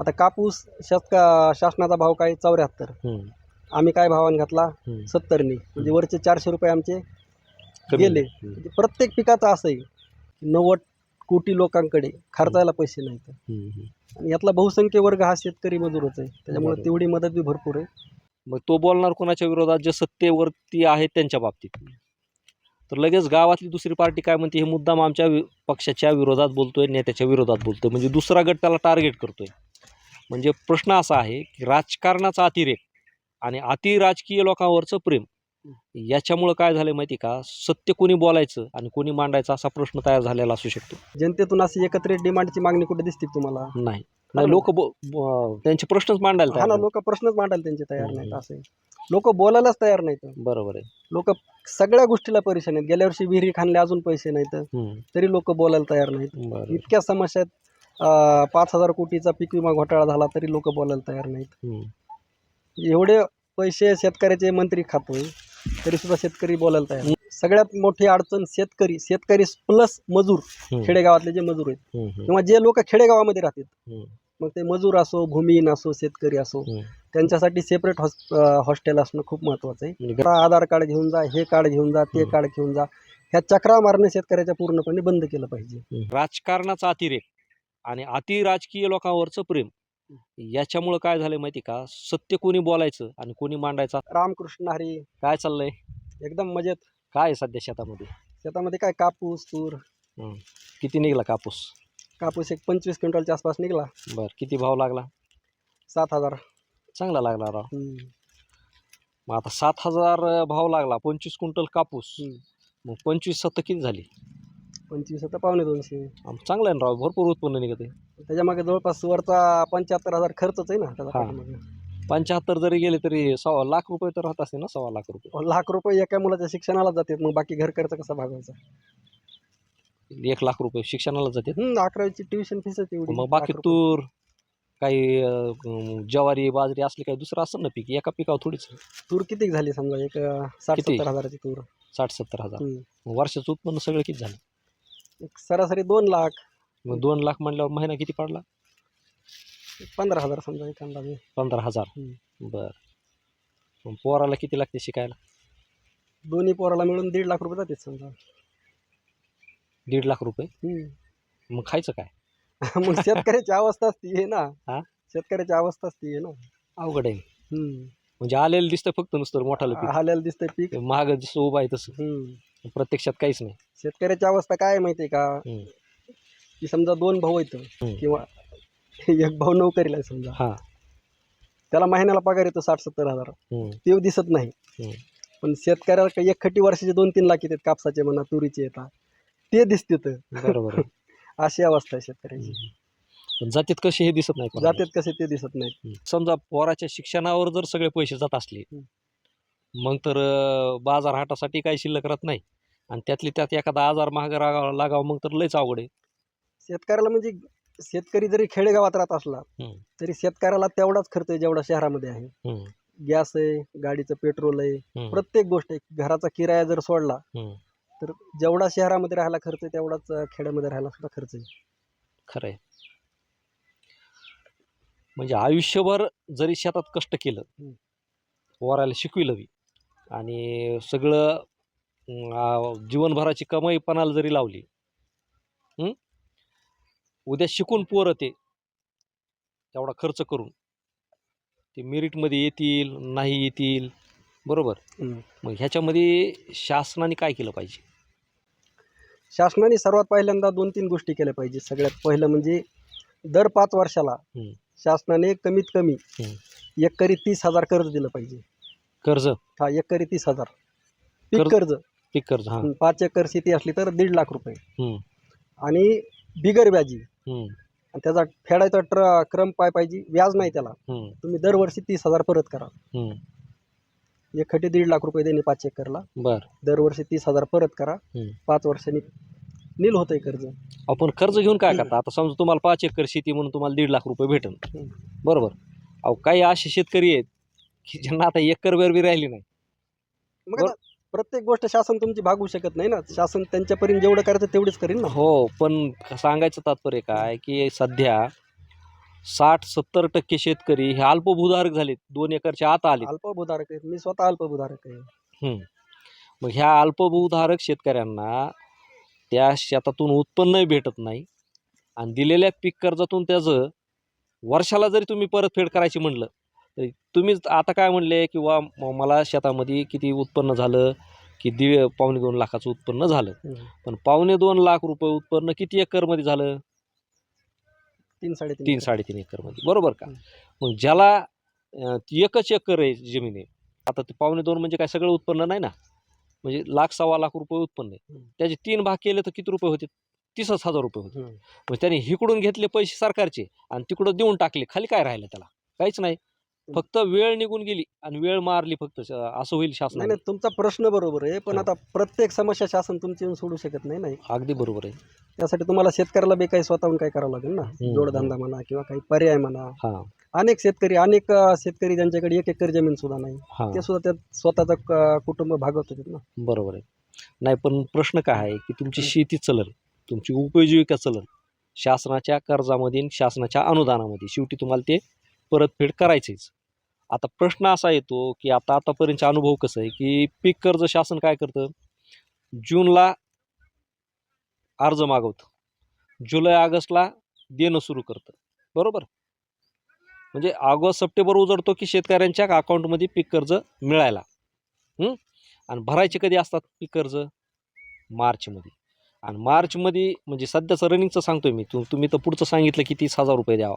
आता कापूस शतका शासनाचा भाव काय? चौऱ्याहत्तर. आम्ही काय भावाने घातला. सत्तरनी. म्हणजे वरचे चारशे रुपये आमचे. गेले. म्हणजे प्रत्येक पिकाचं असं आहे की नव्वद कोटी लोकांकडे खर्चायला पैसे नाहीत. आणि यातला बहुसंख्य वर्ग हा शेतकरी मजूरच आहे. त्याच्यामुळे. तेवढी मदत बी भरपूर आहे. मग तो बोलणार कोणाच्या विरोधात? जे सत्तेवरती आहे त्यांच्या बाबतीत. तर लगेच गावातली दुसरी पार्टी काय म्हणते? हे मुद्दाम आमच्या वि- पक्षाच्या विरोधात बोलतोय नेत्याच्या विरोधात बोलतोय. म्हणजे दुसरा गट त्याला टार्गेट करतोय. म्हणजे प्रश्न असा आहे की राजकारणाचा अतिरेक आणि अति राजकीय लोकांवरचं प्रेम याच्यामुळं काय झालं माहिती का? सत्य कोणी बोलायचं आणि कोणी मांडायचं असा प्रश्न तयार झालेला असू शकतो. जनतेतून अशी एकत्रित डिमांडची मागणी कुठे दिसते तुम्हाला? नाही. नाही लोक त्यांचे प्रश्नच मांडायला हा तयार ना. लोक प्रश्नच मांडायला त्यांचे तयार हम्म. नाहीत असे लोक बोलायलाच तयार नाहीत. बरोबर आहे. लोक सगळ्या गोष्टीला परेशान आहेत. गेल्या वर्षी विहिरी खाणले अजून पैसे नाहीत. हम्म, तरी लोक बोलायला तयार नाहीत. इतक्या समस्या आहेत. पाच हजार कोटीचा पीक विमा घोटाळा झाला तरी लोक बोलायला तयार नाहीत. एवढे पैसे शेतकऱ्याचे मंत्री खातोय तरी सुद्धा शेतकरी बोलायला तयार नाही. सगळ्यात मोठी अडचण शेतकरी शेतकरी प्लस मजूर खेडेगावातले जे मजूर आहेत. किंवा जे लोक खेडेगावामध्ये राहतात. मग ते मजूर असो भूमिहीन असो शेतकरी असो. त्यांच्यासाठी सेपरेट हॉस्टेल असणं खूप महत्त्वाचं आहे. म्हणजे आता आधार कार्ड घेऊन जा हे कार्ड घेऊन जा ते हम्म. कार्ड घेऊन जा ह्या चक्रा मारणं शेतकऱ्याच्या पूर्णपणे बंद केलं पाहिजे. राजकारणाचा अतिरेक. आणि अति राजकीय लोकांवरचं प्रेम. याच्यामुळं काय झालंय माहिती का? सत्य कोणी बोलायचं आणि कोणी मांडायचं? रामकृष्ण हरी. काय चाललंय? एकदम मजेत. काय आहे सध्या शेतामध्ये? शेतामध्ये काय कापूस तूर. किती निघला कापूस? कापूस एक पंचवीस क्विंटलच्या आसपास निघाला. बर किती भाव लागला? सात हजार. चांगला लागला राव. हम्म. मग आता सात हजार भाव लागला पंचवीस क्विंटल कापूस. हम्म. मग पंचवीस सत्तर किती झाली? पंचवीस आता पावणे दोनशे आम- चांगलं आहे ना राव भरपूर उत्पन्न निघते त्याच्यामागे जवळपास वरचा पंच्याहत्तर हजार खर्चच आहे ना त्याचा हा. पाठीमागे. पंच्याहत्तर जरी गेले तरी सव्वा लाख रुपये तर राहत असते ना सव्वा लाख रुपये लाख रुपये एका मुलाच्या शिक्षणाला जातात मग बाकी घर खर्च कसा भागवायचा एक लाख रुपये शिक्षणाला जाते हम्म, अकरावीची ट्युशन फीस तेवढी मग बाकी लाख रुपये. तूर काही अं, ज्वारी बाजरी असली काही दुसरं असं ना पीक एका पिकावर थोडीच तूर किती झाली समजा एक अं, साठ किती? सत्तर हजाराची तूर साठ सत्तर हजार हम्म. मग वर्षाचं उत्पन्न सगळं किती झालं एक सरासरी दोन लाख. मग दोन लाख म्हणल्यावर महिना किती पडला? पंधरा हजार समजा एक अंदाजे. पंधरा हजार. बर. मग पोराला किती लागते शिकायला? दोन्ही पोराला मिळून दीड लाख रुपये जातात समजा. दीड लाख रुपये? हम्म. मग खायचं काय? मग शेतकऱ्याची अवस्थाच ती आहे ना. हा? शेतकऱ्याची अवस्थाच ती आहे ना. अवघड आहे. हम्म. म्हणजे आलेलं दिसतं फक्त नुसतं मोठालं पीक. हाल्याला दिसतंय पीक. महाग जसं उभं आहे तसं. हम्म. प्रत्यक्षात काहीच नाही शेतकऱ्याची अवस्था काय आहे माहितीये का हम्म. की समजा दोन भाऊ आहेत हम्म. किंवा एक भाऊ नोकरीला आहे समजा हा त्याला महिन्याला पगार येतो साठ सत्तर हजार हम्म. ते दिसत नाही हम्म. पण शेतकऱ्याला काही एक खट्टी वर्षाचे दोन तीन लाख येतात कापसाचे म्हणा तुरीचे येतात ते दिसतात बरोबर आहे. अशी अवस्था आहे शेतकऱ्याची पण जातीत कसे हे दिसत नाही कोणाला. जातात कसे ते दिसत हम्म. समजा पोराच्या शिक्षणावर जर सगळे पैसे जात असले हम्म. मग तर अं, बाजार हाटासाठी काही शिल्लक राहत नाही आणि त्यातली त्यात एखादा आजार महाग लागावा मग तर लयच अवघड आहे शेतकऱ्याला म्हणजे शेतकरी जरी खेडेगावात राहत असला हम्म. तरी शेतकऱ्याला तेवढाच खर्च आहे जेवढा शहरामध्ये आहे हम्म. गॅस आहे गाडीचं पेट्रोल आहे हम्म. प्रत्येक गोष्ट आहे घराचा किराया जर सोडला हम्म. तर जेवढा शहरामध्ये राहायला खर्च आहे तेवढाच अं, खेड्यामध्ये राहायला सुद्धा खर्च आहे खरं आहे म्हणजे आयुष्यभर जरी शेतात कष्ट केलं हम्म. पोराला शिकविलं बी आणि सगळं जीवनभराची कमाईपणाला जरी लावली हम्म? उद्या शिकून पोरं ते तेवढा खर्च करून. ते मेरिटमध्ये येतील नाही येतील बरोबर. मग ह्याच्यामध्ये शासनाने काय केलं पाहिजे? शासनाने सर्वात पहिल्यांदा दोन तीन गोष्टी केल्या पाहिजे. सगळ्यात पहिलं म्हणजे दर पाच वर्षाला. शासनाने कमीत कमी. एकरी तीस हजार कर्ज दिलं पाहिजे. कर्ज? हा एकरी तीस हजार. पीक कर्ज. पीक कर्ज हां पाच एकर शेती असली तर दीड लाख रुपये हम्म. आणि बिगर व्याजी हम्म. आणि त्याचा फेडायचा ट्र क्रम पाय पाहिजे व्याज नाही त्याला हम्म. तुम्ही दरवर्षी तीस हजार परत करा हम्म. एक खटी दीड लाख रुपये देणे पाच एकरला बर दरवर्षी तीस हजार परत करा हम्म. पाच वर्षांनी नील होतंय कर्ज आपण कर्ज घेऊन काय. करता आता समजा तुम्हाला पाच एकर शेती म्हणून तुम्हाला दीड लाख रुपये भेटन हम्म. बरोबर अहो काही असे शेतकरी आहेत की ज्यांना आता एकर वेर बी राहिली नाही मग आता प्रत्येक गोष्ट शासन तुमची भागवू शकत नाही ना. शासन त्यांच्यापर्यंत जेवढं करायचं तेवढंच करीन ना. हो पण सांगायचं तात्पर्य काय की सध्या साठ सत्तर टक्के शेतकरी हे अल्पभूधारक झालेत. दोन एकरच्या आत आले अल्पभूधारक आहेत. मी स्वतः अल्पभूधारक आहे. मग ह्या अल्पभूधारक शेतकऱ्यांना त्या शेतातून उत्पन्नही भेटत नाही. आणि दिलेल्या पीक कर्जातून त्याचं वर्षाला जरी तुम्ही परतफेड करायची म्हणलं तुम्हीच आता काय म्हणले किंवा मला शेतामध्ये किती उत्पन्न झालं की दीड पावणे दोन लाखाचं उत्पन्न झालं. पण पावणे दोन लाख रुपये उत्पन्न किती एकरमध्ये झालं? तीन साडेतीन तीन साडेतीन एकरमध्ये. बरोबर का? मग ज्याला एकच एकर आहे जमीन आहे आता ते पावणे दोन म्हणजे काय सगळं उत्पन्न नाही ना? म्हणजे लाख सव्वा लाख रुपये उत्पन्न आहे. त्याचे तीन भाग केले तर किती रुपये होते? तीसच हजार रुपये होते. मग त्याने हिकडून घेतले पैसे सरकारचे आणि तिकडं देऊन टाकले. खाली काय राहिलं त्याला? काहीच नाही. फक्त वेळ निघून गेली आणि वेळ मारली फक्त श- असं होईल नाही शासनाने. नाही तुमचा प्रश्न बरोबर आहे पण हा. आता प्रत्येक समस्या शासन तुमची येऊन सोडू शकत नाही नाही. अगदी बरोबर आहे. त्यासाठी तुम्हाला शेतकऱ्याला बी काही स्वतःहून काय करावं लागेल ना? जोडधंदा म्हणा किंवा काही पर्याय म्हणा. हां. अनेक शेतकरी अनेक अं, शेतकरी ज्यांच्याकडे एक एकर जमीन सुद्धा नाही हां. ते सुद्धा त्यात स्वतःचं क- कुटुंब भागवत होते ना? बरोबर आहे. नाही पण प्रश्न काय आहे की तुमची शेती चलन तुमची उपजीविका चलन शासनाच्या कर्जामध्ये आणि शासनाच्या अनुदानामध्ये शेवटी तुम्हाला ते परतफेड करायचीच. आता प्रश्न असा येतो की आता आतापर्यंतचा अनुभव कसं आहे की पीक कर्ज शासन काय करतं? जूनला अर्ज मागवतं. जुलै ऑगस्टला देणं सुरू करतं. बरोबर? म्हणजे ऑगस्ट सप्टेंबर उजडतो की शेतकऱ्यांच्या अकाउंटमध्ये पीक कर्ज मिळायला. आणि भरायचे कधी असतात पीक कर्ज? मार्चमध्ये. आणि मार्चमध्ये म्हणजे सध्याचं रनिंगचं सांगतोय मी. तु तुम्ही तर पुढचं सांगितलं की तीस हजार रुपये द्यावा.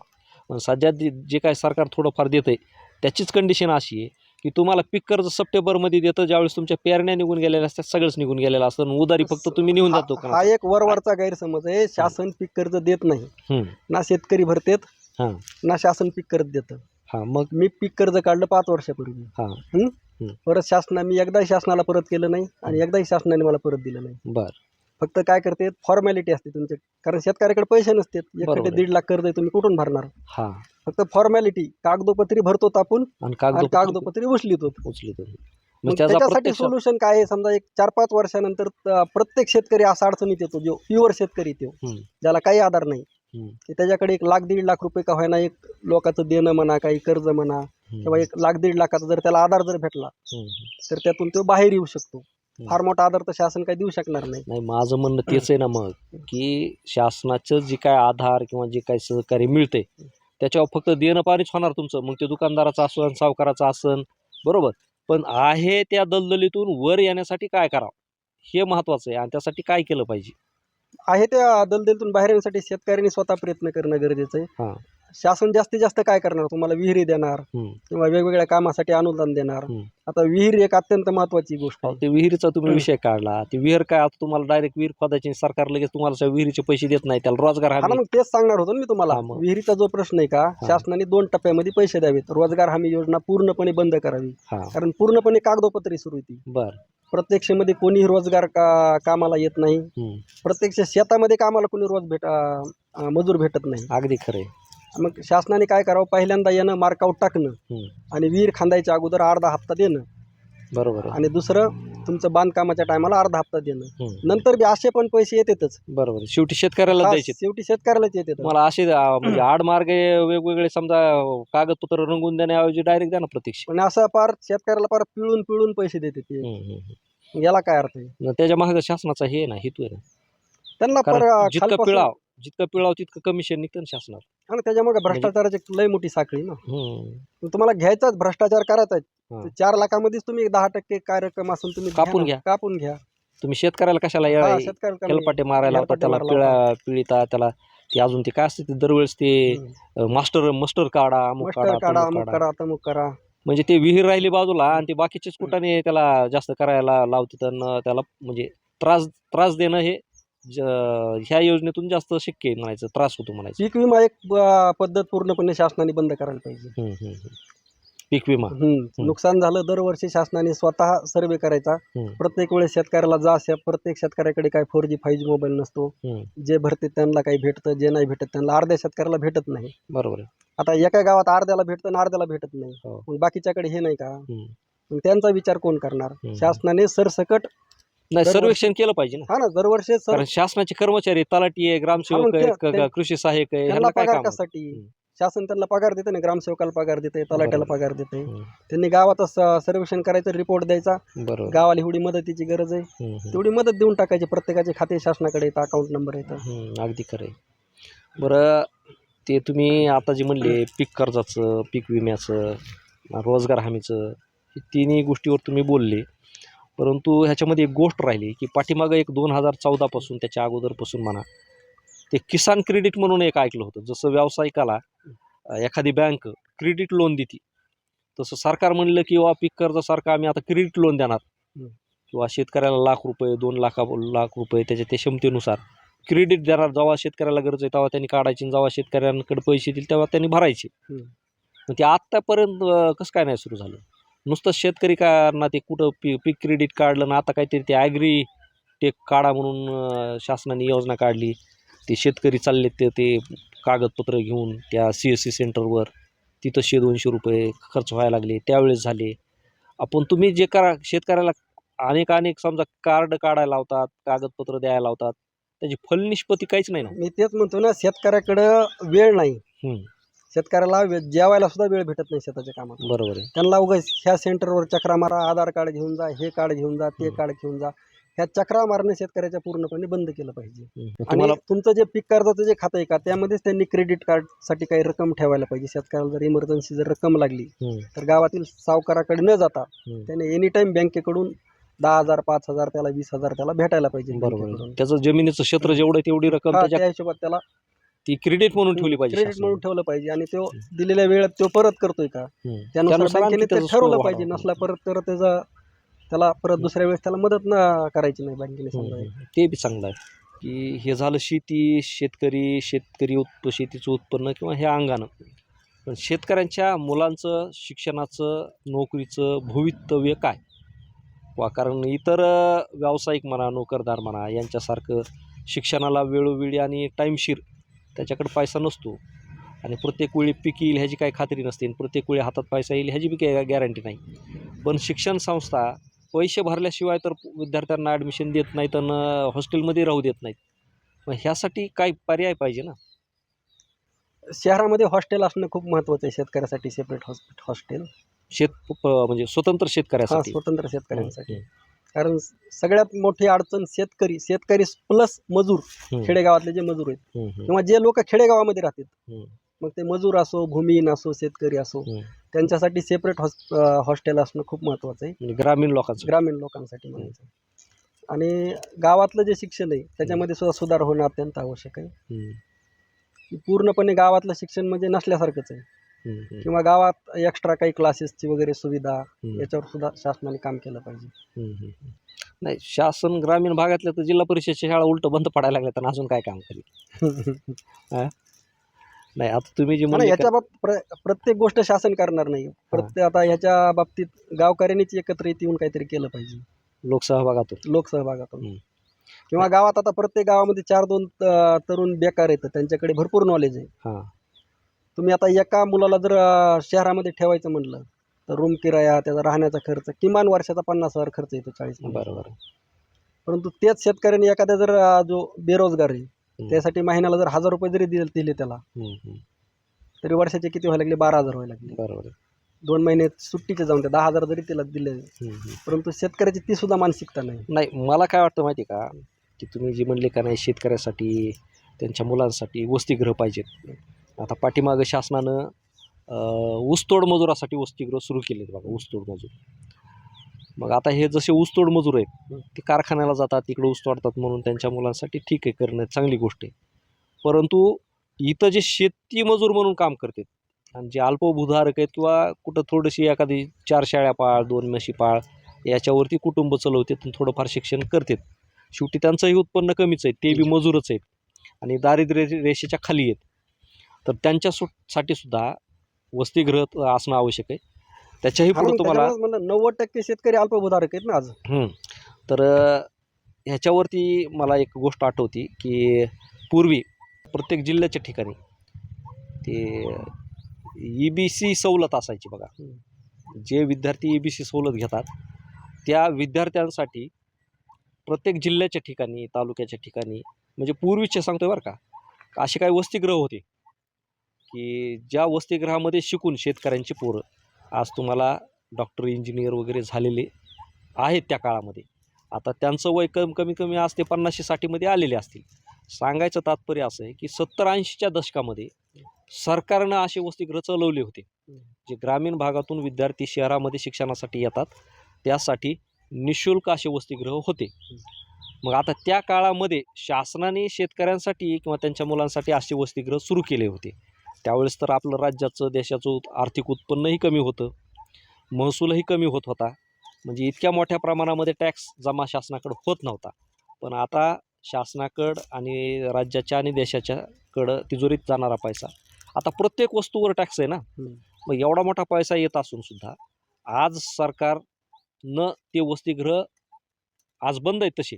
सध्या जे जे काय सरकार थोडंफार देतं आहे त्याचीच कंडिशन अशी आहे की तुम्हाला पीक कर्ज सप्टेंबरमध्ये देतं ज्यावेळेस तुमच्या पेरण्या निघून गेलेल्या असतात सगळंच निघून गेलेलं असतं आणि उधारी फक्त तुम्ही निघून जातो हा हा एक वरवरचा गैरसमज आहे शासन पीक कर्ज देत नाही. हं. ना शेतकरी भरतेत हां. ना शासन पीक कर्ज देतं. हां मग? मी पीक कर्ज काढलं पाच वर्षापूर्वी. हां. हं? हं. परत शासना मी एकदाही शासनाला परत केलं नाही आणि एकदाही शासनाने मला परत दिलं नाही. बरं. फक्त काय करते फॉर्मॅलिटी असते तुमचे कारण शेतकऱ्याकडे पैसे नसतात बरोबर आहे. दीड लाख कर्ज आहे तुम्ही कुठून भरणार हां फक्त फॉर्मॅलिटी कागदोपत्री भरतो आपण आणि आणि कागद कागदोपत्री उचलितो उचली तुम्ही मग मग त्याचा त्याच्यासाठी प्रत्यक्ष सोल्युशन काय आहे समजा एक चार पाच वर्षानंतर त- प्रत्येक शेतकरी असा अडचणीत येतो जो प्युअर शेतकरी हं. ज्याला काही आधार नाही. की त्याच्याकडे एक लाख दीड लाख रुपये का व्हायना एक लोकांचं देणं म्हणा काही कर्ज म्हणा. किंवा एक लाख दीड लाखाचा जर त्याला आधार जर भेटला. तर त्यातून तो बाहेर येऊ शकतो फार मोठा आधार तर शासन काही देऊ शकणार नाही. नाही माझं म्हणणं तेच आहे ना मग की शासनाचं जे काय आधार किंवा जे काय सहकार्य मिळते त्याच्यावर फक्त देणं पाणीच होणार तुमचं. मग ते दुकानदाराचं असन सावकाराचं असन बरोबर. पण आहे त्या दलदलीतून वर येण्यासाठी काय करावं? हे महत्त्वाचं आहे आणि त्यासाठी काय केलं पाहिजे? आहे त्या दलदलीतून बाहेर येण्यासाठी शेतकऱ्यांनी स्वतः प्रयत्न करणं गरजेचं हां. शासन जास्तीत जास्त काय करणार? तुम्हाला विहिरी देणार. किंवा वेगवेगळ्या कामासाठी अनुदान देणार. आता विहीर एक अत्यंत महत्वाची गोष्ट आहे. ते विहिरीचा तुम्ही. विषय काढला. ते विहीर काय आता तुम्हाला डायरेक्ट विहीर खोदायची सरकार लगेच तुम्हाला विहिरीचे पैसे देत नाही. त्याला रोजगार हा मग तेच सांगणार होतो ना मी तुम्हाला. विहिरीचा जो प्रश्न आहे का. शासनाने दोन टप्प्यामध्ये पैसे द्यावेत. रोजगार हमी योजना पूर्णपणे बंद करावी. कारण पूर्णपणे कागदोपत्री सुरू होती बर. प्रत्यक्षमध्ये कोणीही रोजगार का कामाला येत नाही. प्रत्यक्ष शेतामध्ये कामाला कोणी रोज भेट मजूर भेटत नाही. अगदी खरं मग शासनाने काय करावं? पहिल्यांदा येणं मार्कआउट टाकणं. आणि विहीर खांदायच्या अगोदर अर्धा हप्ता देणं. बरोबर आणि दुसरं तुमचं बांधकामाच्या टायमाला अर्धा हप्ता देणं. नंतर बी असे पण पैसे येतातच. बरोबर. शेवटी शेतकऱ्याला द्यायचे शेवटी शेतकऱ्यालाच येतात मला असे म्हणजे आडमार्ग वेगवेगळे समजा कागदपत्र रंगवून देण्याऐवजी डायरेक्ट द्या ना प्रत्यक्ष. पण असं पार शेतकऱ्याला पार पिळून पिळून पैसे देते ते. याला काय अर्थ आहे? त्याच्यामागे शासनाचा हे ना हेतू आहे ना. त्यांना जितकं पिळाव जितकं पिळाव तितकं कमिशन निघतं ना शासनात. ना, त्याच्यामुळे भ्रष्टाचाराची लय मोठी साखळी ना. मग तुम्हाला घ्यायचाच भ्रष्टाचार करायचा चार लाखामध्येच तुम्ही दहा टक्के कार्यक्रम असून तुम्ही कापून घ्या. कापून घ्या. तुम्ही शेतकऱ्याला कशाला हा, येळा- शेतकऱ्याला हेलपाटे मारायला हेलपाटे त्याला मारायला पिळा पिळीता त्याला ते अजून ते काय असते ते दरवेळेस ते हम्म. अं, मास्टर मास्टर काढा अमुक मस्टर काढा तमुक अमुक काढा. करा तमुक करा. म्हणजे ते विहीर राहिली बाजूला आणि ते बाकीचेच कुठाने त्याला जास्त करायला लावते तर त्याला म्हणजे त्रास त्रास देणं हे ज- ह्या योजनेतून जास्त शक्य आहे म्हणायचं त्रास होतो म्हणायचं पीक विमा एक पद्धत पूर्णपणे शासनाने बंद करायला पाहिजे हम्म, हम्म, हम्म. पीक विमा हम्म. नुकसान झालं दरवर्षी शासनाने स्वतः सर्वे करायचा हम्म. प्रत्येक वेळेस शेतकऱ्याला जा शे- प्रत्येक शेतकऱ्याकडे काय four G five G mobile नसतो हम्म. जे भरते त्यांना काही भेटतं जे नाही भेटत त्यांना अर्ध्या शेतकऱ्याला भेटत नाही बरोबर आहे आता एका गावात अर्ध्याला भेटतं आणि अर्ध्याला भेटत नाही हो. मग बाकीच्याकडे हे नाही का हम्म. मग त्यांचा विचार कोण करणार हम्म. शासनाने सरसकट नाही सर्वेक्षण केलं पाहिजे ना हा ना दरवर्षी सर कारण शासनाचे कर्मचारी तलाठी आहे ग्रामसेवक हा, मग आहे ते- क- ते- कृषी सहाय्यक आहे त्यांना ह्यांना काय पगार काम? कशासाठी हम्म. शासन त्यांना पगार देते ना ग्रामसेवकाला पगार देते तलाट्याला बरोबर. पगार देते हम्म. त्यांनी गावात स- सर्वेक्षण करायचं रिपोर्ट द्यायचा बरोबर गावाला एवढी मदतीची गरज आहे हम्म, हम्म. तेवढी मदत देऊन टाकायची प्रत्येकाचे खाते शासनाकडे येतं अकाउंट नंबर येतं हम्म, अगदी खरं आहे बरं ते तुम्ही आता जे म्हणले पीक कर्जाचं पीक विम्याचं रोजगार हमीचं हे तिन्ही गोष्टीवर तुम्ही बोलले परंतु ह्याच्यामध्ये एक गोष्ट राहिली की पाठीमागं एक दोन हजार चौदापासून त्याच्या अगोदरपासून म्हणा ते किसान क्रेडिट म्हणून एक ऐकलं होतं. जसं व्यावसायिकाला एखादी बँक क्रेडिट लोन देते तसं सरकार म्हणलं की वा पीक कर्जासारखं आम्ही आता क्रेडिट लोन देणार. किंवा शेतकऱ्याला लाख रुपये दोन लाखा लाख रुपये त्याच्या ते क्षमतेनुसार क्रेडिट देणार. जेव्हा शेतकऱ्याला गरज आहे तेव्हा त्यांनी काढायची जेव्हा शेतकऱ्यांकडे पैसे येतील तेव्हा त्यांनी भरायचे. ते आत्तापर्यंत कसं काय नाही सुरू झालं? नुसतं शेतकरी काय ना ते कुठं पी पीक क्रेडिट काढलं ना आता काहीतरी ते ॲग्री टेक काढा म्हणून शासनाने योजना काढली. ते शेतकरी चालले ते ते कागदपत्र घेऊन त्या सी एस सी सेंटरवर तिथं शे दोनशे रुपये खर्च व्हायला लागले. त्यावेळेस झाले. आपण तुम्ही जे करा शेतकऱ्याला अनेक अनेक समजा कार्ड काढायला लावतात कागदपत्र द्यायला लावतात त्याची फलनिष्पत्ती काहीच नाही ना? मी तेच म्हणतो ना शेतकऱ्याकडं वेळ नाही. शेतकऱ्याला वे- जेवायला सुद्धा वेळ भेटत नाही शेताच्या कामात बरोबर आहे त्यांना उगाच ह्या सेंटरवर चक्रा मारा आधार कार्ड घेऊन जा हे कार्ड घेऊन जा ते. कार्ड घेऊन जा ह्या चक्रा मारणं शेतकऱ्याच्या पूर्णपणे बंद केलं पाहिजे हम्म. आणि तुम्हाला तुमचं जे पीक कर्जाचं जे खातं आहे का त्यामध्येच त्यांनी क्रेडिट कार्डसाठी काही रक्कम ठेवायला पाहिजे शेतकऱ्याला जर इमर्जन्सी जर रक्कम लागली हम्म, तर गावातील सावकाराकडे न जाता हम्म. त्याने एनी टाइम बँकेकडून दहा हजार पाच हजार त्याला वीस हजार त्याला भेटायला पाहिजे बरोबर आहे. बँकेकडून. त्याचं जमिनीचं क्षेत्र जेवढं आहे तेवढी रक्कम हा, त्याच्या त्या हिशोबात त्याला ती क्रेडिट म्हणून ठेवली पाहिजे क्रेडिट. म्हणून ठेवलं पाहिजे आणि तो दिलेल्या वेळेत तो परत करतोय का. त्यानुसार बँकेने ते ठरवलं पाहिजे. नसला परत तर त्याचा त्याला परत दुसऱ्या वेळेस त्याला मदत न करायची नाही बँकेने समजा. ते बी चांगलं आहे की हे झालं शेती शेतकरी शेतकरी उत्प शेतीचं उत्पन्न किंवा हे अंगानं पण शेतकऱ्यांच्या मुलांचं शिक्षणाचं नोकरीचं भवितव्य काय वा कारण इतर व्यावसायिक म्हणा नोकरदार म्हणा यांच्यासारखं शिक्षणाला वेळोवेळी आणि टाईमशीर त्याच्याकडे पैसा नसतो. आणि प्रत्येक वेळी पीक येईल ह्याची काही खात्री नसते आणि प्रत्येक वेळी हातात पैसा येईल ह्याची बी काही गॅरंटी नाही. पण शिक्षण संस्था पैसे भरल्याशिवाय तर विद्यार्थ्यांना ॲडमिशन देत नाहीत आणि हॉस्टेलमध्ये राहू देत नाहीत. मग ह्यासाठी काय पर्याय पाहिजे ना? शहरामध्ये हॉस्टेल असणं खूप महत्वाचं आहे शेतकऱ्यासाठी सेपरेट हॉस्टेल शेत म्हणजे स्वतंत्र शेतकऱ्यासाठी. स्वतंत्र शेतकऱ्यांसाठी. कारण सगळ्यात मोठी अडचण शेतकरी शेतकरी प्लस मजूर हम्म. खेडेगावातले जे मजूर आहेत. हम्म, हम्म, किंवा जे लोक खेडेगावामध्ये राहतात. हम्म. मग ते मजूर असो भूमिहीन असो शेतकरी असो हम्म. त्यांच्यासाठी सेपरेट हॉस्टेल असणं खूप महत्वाचं आहे. म्हणजे ग्रामीण लोकांचं. ग्रामीण लोकांसाठी म्हणायचं. आणि गावातलं जे शिक्षण आहे त्याच्यामध्ये सुद्धा सुधार होणं अत्यंत आवश्यक आहे. हम्म, पूर्णपणे गावातलं शिक्षण म्हणजे नसल्यासारखंच आहे. किंवा गावात एक्स्ट्रा काही क्लासेसची वगैरे सुविधा याच्यावर सुद्धा शासनाने काम केलं पाहिजे. नाही शासन ग्रामीण भागातल्या तर जिल्हा परिषदच्या शाळा उलट बंद पडायला लागल्या तर अजून काय काम करेल नाही आता तुम्ही जे आणि म्हणले याच्या बाबतीत प्र- प्रत्येक गोष्ट शासन करणार नाही. प्रत्येक आता ह्याच्या बाबतीत गावकऱ्यांनीच एकत्रित येऊन काहीतरी केलं पाहिजे. लोकसहभागातून. लोकसहभागातून. किंवा गावात आता प्रत्येक गावामध्ये चार दोन तरुण बेकार येतं त्यांच्याकडे भरपूर नॉलेज आहे. हां. तुम्ही आता एका मुलाला जर शहरामध्ये ठेवायचं म्हणलं तर रूम किराया त्याचा राहण्याचा खर्च किमान वर्षाचा पन्नास हजार खर्च येतो चाळीस बरोबर परंतु तेच शेतकऱ्यांनी एखाद्या जर जो बेरोजगार आहे. त्यासाठी महिन्याला जर हजार रुपये जरी दिले त्याला. तरी वर्षाचे किती व्हायला लागले बारा हजार व्हायला लागले बरोबर. दोन महिने सुट्टीचे जाऊन ते दहा हजार जरी त्याला दिले. परंतु शेतकऱ्याची ती सुद्धा मानसिकता नाही नाही मला काय वाटतं माहिती का की तुम्ही जे म्हणले का नाही शेतकऱ्यासाठी त्यांच्या मुलांसाठी वसतिगृह पाहिजेत आता पाठीमागं शासनानं ऊसतोड मजुरासाठी वसतिगृह सुरू केलेत बघा ऊसतोड मजूर. मग आता हे जसे ऊसतोड मजूर आहेत ते कारखान्याला जातात तिकडे ऊस तोडतात म्हणून त्यांच्या मुलांसाठी ठीक आहे करणं चांगली गोष्ट आहे. परंतु इथं जे शेती मजूर म्हणून काम करतात आणि जे अल्पभूधारक आहेत किंवा कुठं थोडीशी एखादी चार शाळ्या पाळ दोन म्हशी पाळ याच्यावरती कुटुंब चालवतात आणि थोडंफार शिक्षण करतात. शेवटी त्यांचंही उत्पन्न कमीच आहे ते बी मजूरच आहेत. आणि दारिद्र्य रेषेच्या खाली आहेत. तर त्यांच्या सु साठी सुद्धा वसतिगृह असणं आवश्यक आहे. त्याच्याही पुढे तुम्हाला नव्वद टक्के शेतकरी अल्पभूधारक आहेत ना आज. तर ह्याच्यावरती मला एक गोष्ट आठवती की पूर्वी प्रत्येक जिल्ह्याच्या ठिकाणी ते ई बी सी सवलत असायची बघा. जे विद्यार्थी ई बी सी सवलत घेतात त्या विद्यार्थ्यांसाठी प्रत्येक जिल्ह्याच्या ठिकाणी तालुक्याच्या ठिकाणी म्हणजे पूर्वीचे सांगतोय बरं का असे काही वसतिगृह होते. की ज्या वसतिगृहामध्ये शिकून शेतकऱ्यांची पोरं आज तुम्हाला डॉक्टर इंजिनियर वगैरे झालेले आहेत त्या काळामध्ये. आता त्यांचं वय कम कमी कमी आज ते पन्नासशे साठीमध्ये आलेले असतील. सांगायचं तात्पर्य असं आहे की सत्तर ऐंशीच्या दशकामध्ये सरकारनं असे वसतिगृह चालवले होते. जे ग्रामीण भागातून विद्यार्थी शहरामध्ये शिक्षणासाठी येतात त्यासाठी निशुल्क असे वसतिगृह होते. मग आता त्या काळामध्ये शासनाने शेतकऱ्यांसाठी किंवा त्यांच्या मुलांसाठी असे वसतिगृह सुरू केले होते. त्यावेळेस तर आपलं राज्याचं देशाचं उत- आर्थिक उत्पन्नही कमी होतं. महसूलही कमी होत होता. म्हणजे इतक्या मोठ्या प्रमाणामध्ये टॅक्स जमा शासनाकडं होत नव्हता. पण आता शासनाकडं आणि राज्याच्या आणि देशाच्याकडं तिजोरीत जाणारा पैसा. आता प्रत्येक वस्तूवर टॅक्स आहे ना. मग एवढा मोठा पैसा येत असून सुद्धा आज सरकार न ते वसतिगृह आज बंद आहेत तसे.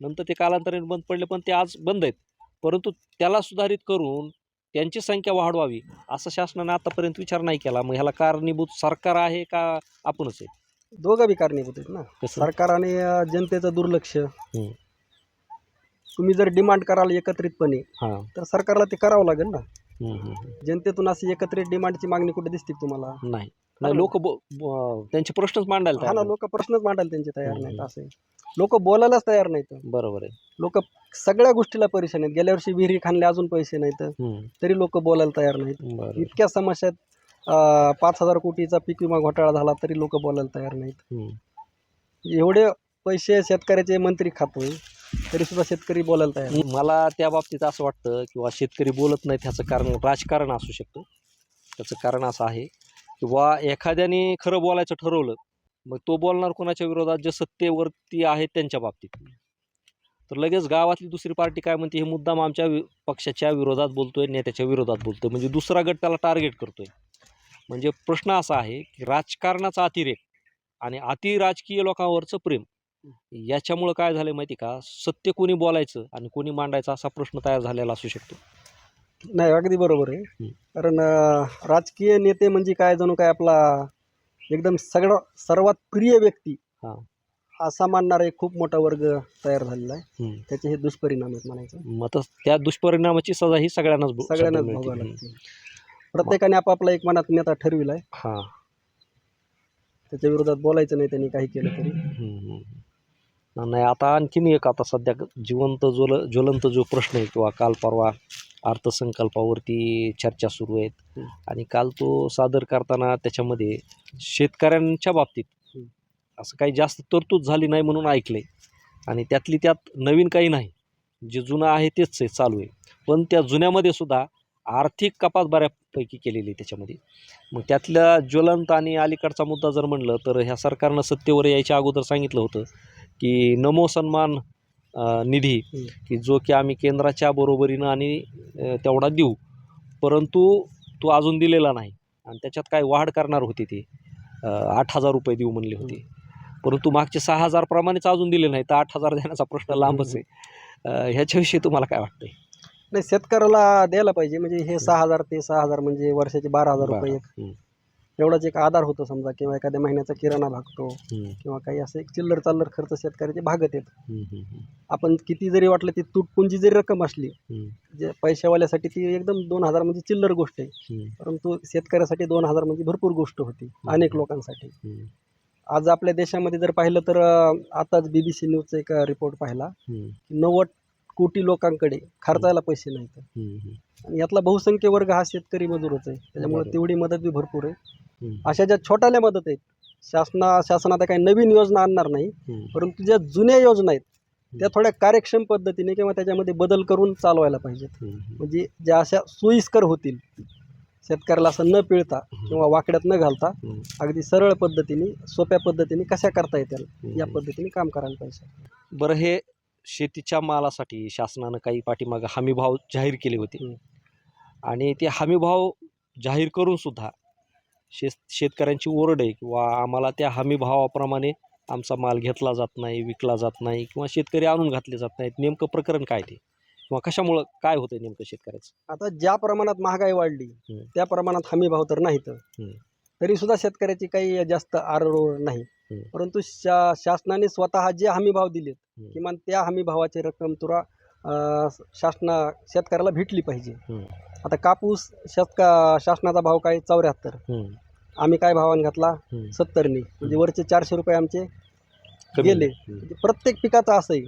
नंतर ते कालांतराने बंद पडले पण ते आज बंद आहेत. परंतु त्याला सुधारित करून त्यांची संख्या वाढवावी असं शासनाने आतापर्यंत विचार नाही केला. मग ह्याला कारणीभूत सरकार आहे का आपणच आहे? दोघं बी कारणीभूत आहेत ना. कसं? सरकार आणि अं, जनतेचं दुर्लक्ष. तुम्ही जर डिमांड कराल एकत्रितपणे हां. तर सरकारला ते करावं लागेल ना. हम्म, हम्म, हम्म. जनतेतून अशी एकत्रित डिमांडची मागणी कुठे दिसते का तुम्हाला? नाही. नाही लोक त्यांचे प्रश्नच मांडायला हा तयार ना. लोक प्रश्नच मांडायला त्यांचे तयार हम्म. नाहीत असे लोक बोलायलाच तयार नाहीत. बरोबर आहे. लोक सगळ्या गोष्टीला परेशान आहेत. गेल्या वर्षी विहिरी खाणले अजून पैसे नाहीत. तरी लोक बोलायला तयार नाहीत. इतक्या समस्या आहेत अं, पाच हजार कोटीचा पीक विमा घोटाळा झाला तरी लोक बोलायला तयार नाहीत. एवढे पैसे शेतकऱ्याचे मंत्री खातोय तरी सुद्धा शेतकरी बोलायला तयार नाही. मला त्या बाबतीत असं वाटतं किंवा शेतकरी बोलत नाही त्याचं कारण राजकारण असू शकतं. त्याचं कारण असं आहे किंवा एखाद्याने खरं बोलायचं ठरवलं मग तो बोलणार कोणाच्या विरोधात? जे सत्तेवरती आहेत त्यांच्या बाबतीत. तर लगेच गावातली दुसरी पार्टी काय म्हणते? हे मुद्दाम आमच्या पक्षाच्या विरोधात बोलतोय नेत्याच्या विरोधात बोलतोय. म्हणजे दुसरा गट त्याला टार्गेट करतोय. म्हणजे प्रश्न असा आहे की राजकारणाचा अतिरेक आणि अति राजकीय लोकांवरचं प्रेम याच्यामुळं काय झालं माहिती का? सत्य कोणी बोलायचं आणि कोणी मांडायचं असा प्रश्न तयार झालेला असू शकतो. नाही अगदी बरोबर आहे. कारण राजकीय नेते म्हणजे काय? जणू काय आपला एकदम सगळं सर्वात प्रिय व्यक्ती हा. असा मानणारा एक खूप मोठा वर्ग तयार झालेला आहे हम्म. त्याचे हे दुष्परिणाम आहेत म्हणायचं मग त्या दुष्परिणामाची सजा ही सगळ्यांनाच भो- सगळ्यांनाच मिळते. भोगावं. लागते प्रत्येकाने आपापला एक मनात नेता ठरविलाय हा त्याच्या विरोधात बोलायचं नाही त्यांनी काही केलं तरी हम्म, हम्म. नाही आता आणखीन एक आता सध्या जिवंत ज्वल ज्वलंत जो प्रश्न आहे किंवा काल परवा अर्थसंकल्पावरती चर्चा सुरू आहेत. आणि काल तो सादर करताना त्याच्यामध्ये शेतकऱ्यांच्या बाबतीत. असं काही जास्त तरतूद झाली नाही म्हणून ऐकलंय. आणि त्यातली त्यात नवीन काही नाही. जे जुनं आहे तेच आहे चालू आहे. पण त्या जुन्यामध्ये सुद्धा आर्थिक कपात बऱ्यापैकी केलेली आहे त्याच्यामध्ये. मग त्यातल्या ज्वलंत आणि अलीकडचा मुद्दा जर म्हणलं तर ह्या सरकारनं सत्तेवर यायच्या अगोदर सांगितलं होतं. की नमो सन्मान निधी. की जो की आम्ही केंद्राच्या बरोबरीनं आणि तेवढा देऊ. परंतु तो अजून दिलेला नाही. आणि त्याच्यात काय वाढ करणार होती ते. आठ हजार रुपये देऊ म्हणले होते. परंतु मागचे सहा हजार प्रमाणेच अजून दिले नाही. तर आठ हजार देण्याचा प्रश्न लांबच आहे. ह्याच्याविषयी तुम्हाला काय वाटतंय? नाही शेतकऱ्याला द्यायला पाहिजे. म्हणजे हे सहा हजार ते सहा हजार म्हणजे वर्षाचे बारा हजार रुपये एवढाच एक आधार होतो समजा किंवा एखाद्या महिन्याचा किराणा भागतो हम्म, किंवा काही असं एक चिल्लर चाल्लर खर्च शेतकऱ्याचे भागत आहेत हम्म, हम्म, आपण किती जरी वाटलं ती तुटपुंजी जरी रक्कम असली हम्म, जे पैशावाल्यासाठी ती एकदम दोन हजार म्हणजे चिल्लर गोष्ट आहे. हम्म, परंतु शेतकऱ्यासाठी दोन हजार म्हणजे भरपूर गोष्ट होती अनेक लोकांसाठी. हम्म, आज आपल्या देशामध्ये जर पाहिलं तर अं, आताच बी बी सी न्यूजचा एक रिपोर्ट पाहिला. हम्म, नव्वद कोटी लोकांकडे खर्चायला पैसे नाहीत. आणि यातला बहुसंख्य वर्ग हा शेतकरी मजूरच आहे. त्याच्यामुळे बरोबर. तेवढी मदत बी भरपूर आहे. अशा ज्या छोट्याल्या मदत आहेत शासना शासन आता काही नवीन योजना आणणार नाही परंतु ज्या जुन्या योजना आहेत त्या थोड्या कार्यक्षम पद्धतीने किंवा त्याच्यामध्ये बदल करून चालवायला पाहिजेत. म्हणजे ज्या अशा सोयीस्कर होतील शेतकऱ्याला असं न पिळता किंवा वाकड्यात न घालता अगदी सरळ पद्धतीने सोप्या पद्धतीने कशा करता येतील या. पद्धतीने काम करायला पाहिजे. बरं हे शेतीच्या मालासाठी शासनानं काही पाठीमागं हमीभाव जाहीर केले होते. आणि ते हमीभाव जाहीर करून सुद्धा शेत शेतकऱ्यांची ओरड आहे किंवा आम्हाला त्या हमीभावाप्रमाणे आमचा माल घेतला जात नाही विकला जात नाही किंवा शेतकरी आणून घातले जात नाहीत नेमकं प्रकरण काय ते किंवा कशामुळं काय होतंय नेमकं शेतकऱ्याचं आता ज्या प्रमाणात महागाई वाढली. त्या प्रमाणात हमी भाव तर नाहीत. तरी सुद्धा शेतकऱ्याची काही जास्त आरडोड नाही. परंतु शा शासनाने स्वतः जे हमी भाव दिलेत. किमान त्या हमी भावाची रक्कम तुरा शासना शेतकऱ्याला भेटली पाहिजे. आता कापूस शेतका शासनाचा भाव काय चौऱ्याहत्तर. आम्ही काय भावाने घातला. सत्तरनी म्हणजे वरचे चारशे रुपये आमचे. गेले. म्हणजे प्रत्येक पिकाचं असं आहे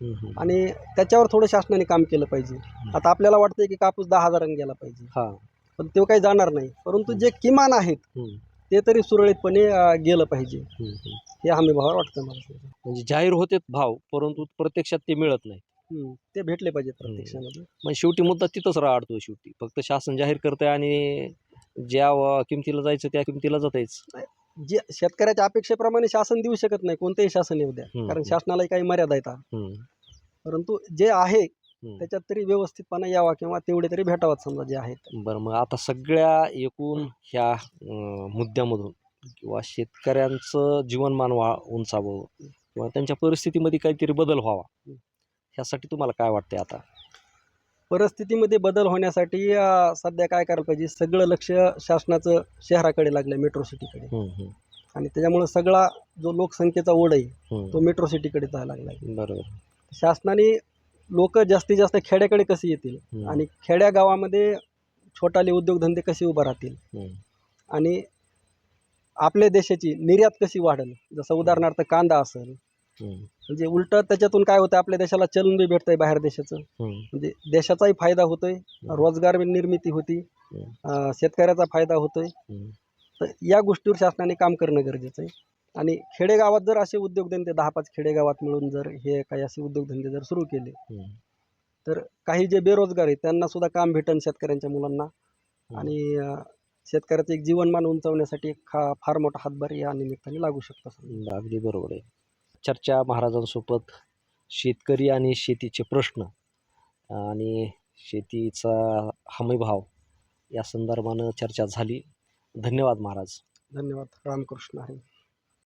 हम्म. हम्म. आणि त्याच्यावर थोडं शासनाने काम केलं पाहिजे आता आपल्याला वाटतंय की कापूस दहा हजारांनी गेला पाहिजे पण ते काही जाणार नाही परंतु जे किमान आहेत. ते तरी सुरळीतपणे अं, गेलं पाहिजे. हे हमी भावावर वाटतं मला म्हणजे जाहीर होते भाव परंतु प्रत्यक्षात ते मिळत नाही हम्म. ते भेटले पाहिजे प्रत्यक्षामध्ये मग शेवटी मुद्दा तिथंच राहतो शेवटी फक्त शासन जाहीर करतंय आणि ज्या व- किमतीला जायचं त्या किमतीला जातायच जे शेतकऱ्याच्या अपेक्षेप्रमाणे शासन देऊ शकत नाही कोणतेही शासन येऊ द्या हम्म. कारण शासनालाही काही मर्यादा येतात. परंतु जे आहे. त्याच्यात तरी व्यवस्थितपणा यावा किंवा तेवढे तरी भेटावात समजा जे आहेत. बरं मग आता सगळ्या एकूण ह्या अं, मुद्द्यामधून किंवा शेतकऱ्यांचं जीवनमान वा उंचावं किंवा त्यांच्या परिस्थितीमध्ये काहीतरी बदल व्हावा ह्यासाठी तुम्हाला काय वाटतंय आता? परिस्थितीमध्ये बदल होण्यासाठी अं, सध्या काय करायला पाहिजे? सगळं लक्ष शासनाचं शहराकडे लागलं मेट्रो सिटीकडे. हम्म, हम्म, आणि त्याच्यामुळे सगळा जो लोकसंख्येचा ओढ आहे हम्म. तो मेट्रो सिटीकडे जायला लागला आहे बरोबर. शासनाने लोक जास्तीत जास्त खेड्याकडे कसे येतील? आणि खेड्या गावामध्ये छोटाले उद्योगधंदे कसे उभं राहतील? आणि आपल्या देशाची निर्यात कशी वाढेल? जसं उदाहरणार्थ कांदा असेल. म्हणजे उलट त्याच्यातून काय होतं आपल्या देशाला चलन बी भेटतंय बाहेर देशाचं. म्हणजे देशाचाही फायदा होतोय. रोजगार निर्मिती होती. शेतकऱ्याचा फायदा होतोय. तर या गोष्टीवर शासनाने काम करणं गरजेचं आहे. आणि खेडेगावात जर असे उद्योगधंदे दहा पाच खेडेगावात मिळून जर हे काही असे उद्योगधंदे जर सुरू केले. तर काही जे बेरोजगार आहेत त्यांना सुद्धा काम भेटन शेतकऱ्यांच्या मुलांना. आणि शेतकऱ्याचं एक जीवनमान उंचावण्यासाठी एक खा फार मोठा हातभार या निमित्ताने लागू शकतो. अगदी बरोबर आहे. चर्चा महाराजांसोबत शेतकरी आणि शेतीचे प्रश्न आणि शेतीचा हमीभाव या संदर्भानं चर्चा झाली. धन्यवाद महाराज. धन्यवाद. रामकृष्ण हरी